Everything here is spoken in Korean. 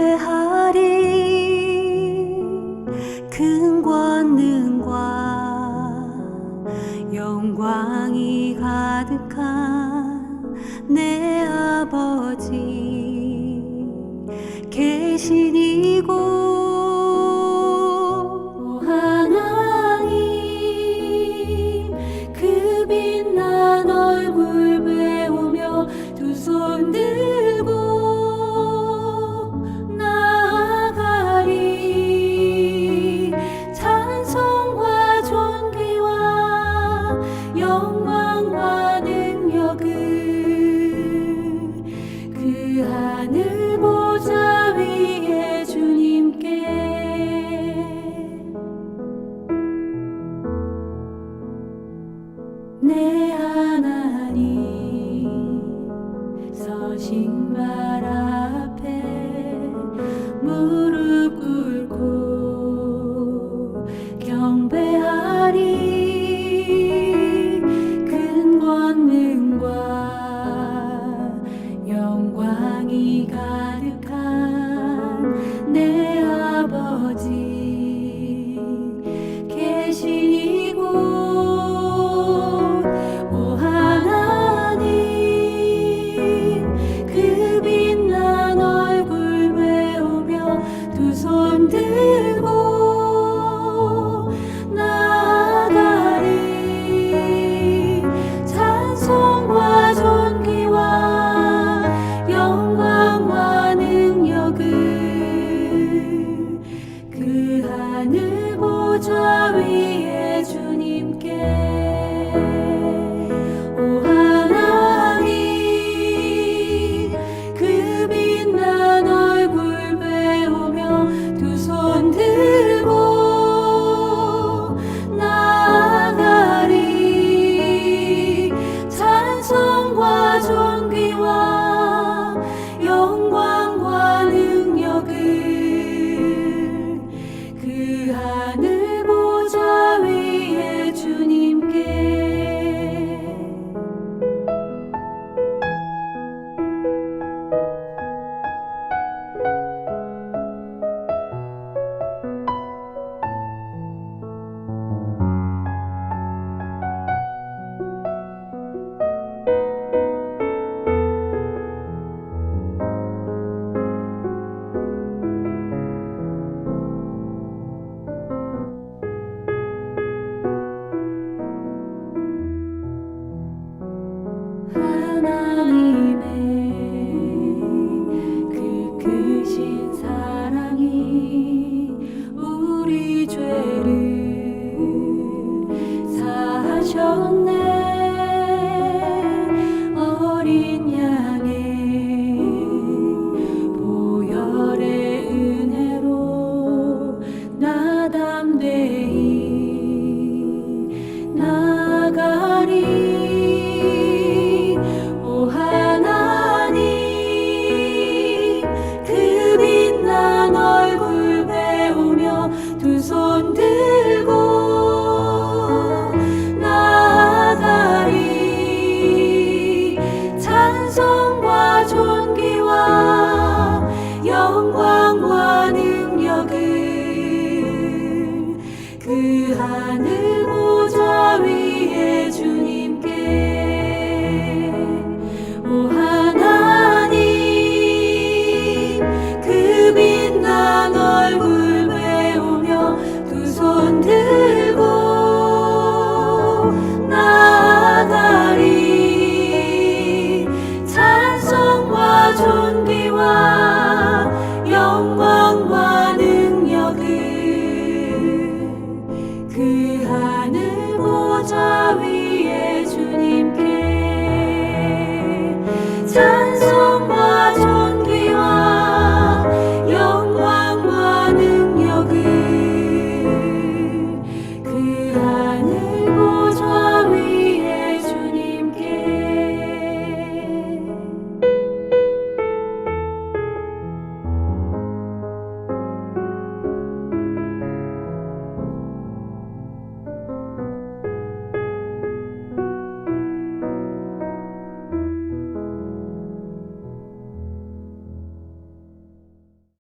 경배하리. 큰 권능과 영광이 가득한 내 아버지. 계신 이곳 오 하나님 그 빛난 얼굴 배우며 두손들 하늘 보좌 위에 주님께. 내 하나님 서신 발 내 아버지 그 하늘 보좌 위에 주님께 손 들고